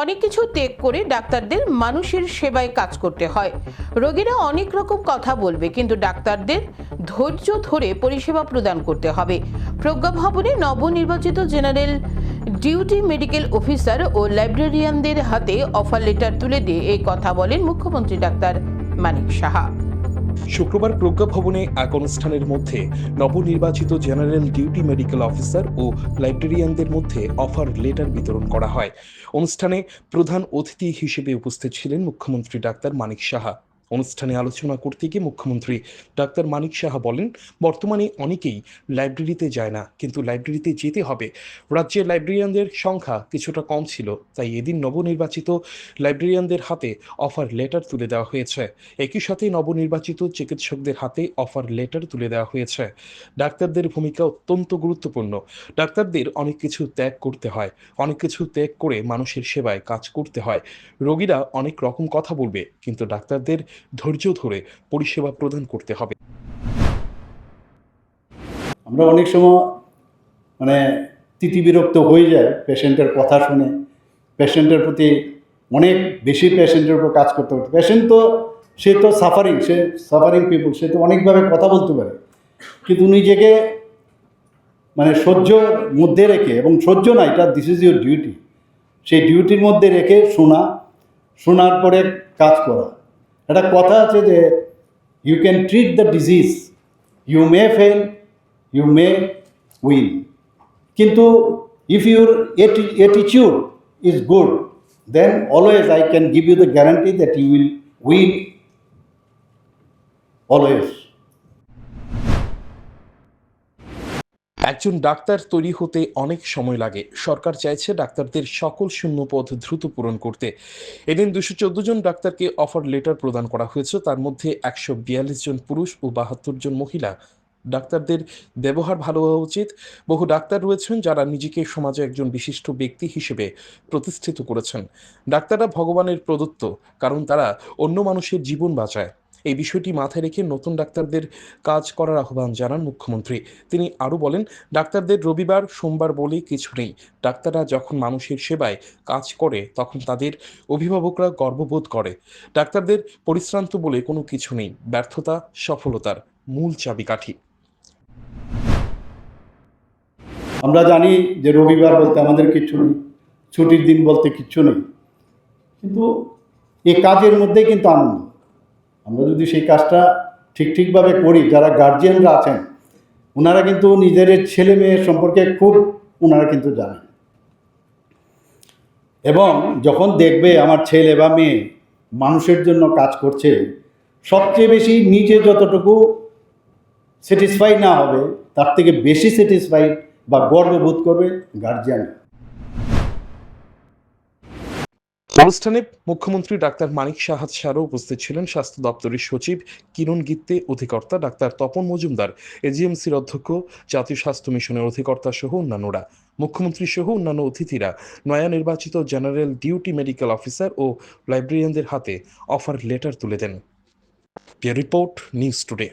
অনেক কিছু ত্যাগ করে ডাক্তারদের মানুষের সেবায় কাজ করতে হয়। রোগীরা অনেক রকম কথা বলবে, কিন্তু ডাক্তারদের ধৈর্য ধরে পরিষেবা প্রদান করতে হবে। প্রজ্ঞা ভবনে নবনির্বাচিত জেনারেল ডিউটি মেডিকেল অফিসার ও লাইব্রেরিয়ানদের হাতে অফার লেটার তুলে দিয়ে এই কথা বলেন মুখ্যমন্ত্রী ডাক্তার মানিক সাহা। শুক্রবার প্রজ্ঞা ভবনে এক অনুষ্ঠানের মধ্যে নবনির্বাচিত জেনারেল ডিউটি মেডিকেল অফিসার ও লাইব্রেরিয়ানদের মধ্যে অফার লেটার বিতরণ করা হয়। অনুষ্ঠানে প্রধান অতিথি হিসেবে উপস্থিত ছিলেন মুখ্যমন্ত্রী ডাক্তার মানিক সাহা। অনুষ্ঠানে আলোচনা করতে গিয়ে মুখ্যমন্ত্রী ডাক্তার মানিক সাহা বলেন, বর্তমানে অনেকেই লাইব্রেরিতে যায় না, কিন্তু লাইব্রেরিতে যেতে হবে। রাজ্যের লাইব্রেরিয়ানদের সংখ্যা কিছুটা কম ছিল, তাই এদিন নবনির্বাচিত লাইব্রেরিয়ানদের হাতে অফার লেটার তুলে দেওয়া হয়েছে। একই সাথে নবনির্বাচিত চিকিৎসকদের হাতে অফার লেটার তুলে দেওয়া হয়েছে। ডাক্তারদের ভূমিকা অত্যন্ত গুরুত্বপূর্ণ। ডাক্তারদের অনেক কিছু ত্যাগ করতে হয়, অনেক কিছু ত্যাগ করে মানুষের সেবায় কাজ করতে হয়। রোগীরা অনেক রকম কথা বলবে, কিন্তু ডাক্তারদের ধৈর্য ধরে পরিষেবা প্রদান করতে হবে। আমরা অনেক সময় মানে তিতিবিরক্ত হয়ে যায় পেশেন্টের কথা শুনে। পেশেন্টের প্রতি অনেক বেশি পেশেন্টের উপর কাজ করতে পারে পেশেন্ট তো, সে তো সাফারিং সে সাফারিং পিপুল সে তো অনেকভাবে কথা বলতে পারে। কিন্তু নিজেকে মানে সহ্যর মধ্যে রেখে, এবং সহ্য না, এটা দিস ইজ ইউর ডিউটি সেই ডিউটির মধ্যে রেখে শোনা, শোনার পরে কাজ করা। একটা কথা আছে যে you can treat the disease you may fail you may win কিন্তু if your অ্যাটিচিউড is good then always I can give you the guarantee that you will win always একজন ডাক্তার তৈরি হতে অনেক সময় লাগে। সরকার চাইছে ডাক্তারদের সকল শূন্যপদ দ্রুত পূরণ করতে। এদিন দুশো চোদ্দ জন ডাক্তারকে অফার লেটার প্রদান করা হয়েছে। তার মধ্যে একশো বিয়াল্লিশ জন পুরুষ ও বাহাত্তর জন মহিলা। ডাক্তারদের ব্যবহার ভালো হওয়া উচিত। বহু ডাক্তার রয়েছেন যারা নিজেকে সমাজে একজন বিশিষ্ট ব্যক্তি হিসেবে প্রতিষ্ঠিত করেছেন। ডাক্তাররা ভগবানের প্রদত্ত, কারণ তারা অন্য মানুষের জীবন বাঁচায়। এই বিষয়টি মাথায় রেখে নতুন ডাক্তারদের কাজ করার আহ্বান জানান মুখ্যমন্ত্রী। তিনি আরও বলেন, ডাক্তারদের রবিবার, সোমবার বলে কিছু নেই। ডাক্তাররা যখন মানুষের সেবায় কাজ করে, তখন তাদের অভিভাবকরা গর্ববোধ করে। ডাক্তারদের পরিশ্রান্ত বলে কোনো কিছু নেই। ব্যর্থতা, সফলতার মূল চাবিকাঠি। আমরা জানি যে রবিবার বলতে আমাদের কিচ্ছু নেই। ছুটির দিন বলতে কিচ্ছু নেই। কিন্তু এই কাজের মধ্যেই কিন্তু আনন্দ। আমরা যদি সেই কাজটা ঠিক ঠিকভাবে করি, যারা গার্জিয়ানরা আছেন ওনারা কিন্তু নিজের ছেলে মেয়ের সম্পর্কে খুব ওনারা কিন্তু জানেন। এবং যখন দেখবে আমার ছেলে বা মেয়ে মানুষের জন্য কাজ করছে, সবচেয়ে বেশি নিজে যতটুকু স্যাটিসফাই না হবে, তার থেকে বেশি স্যাটিসফাইড বা গর্ববোধ করবে গার্জিয়ান অনুষ্ঠানে মুখ্যমন্ত্রী ডাক্তার মানিক সাহাদ সারও উপস্থিত ছিলেন স্বাস্থ্য দপ্তরের সচিব কিরণ গিত্তে, অধিকর্তা ডাক্তার তপন মজুমদার, এজিএমসির অধ্যক্ষ, জাতীয় স্বাস্থ্য মিশনের অধিকর্তা সহ অন্যান্যরা, মুখ্যমন্ত্রী সহ অন্যান্য অতিথিরা, নয়া নির্বাচিত জেনারেল ডিউটি মেডিকেল অফিসার ও লাইব্রেরিয়ানদের হাতে অফার লেটার তুলে দেন। Report, news today.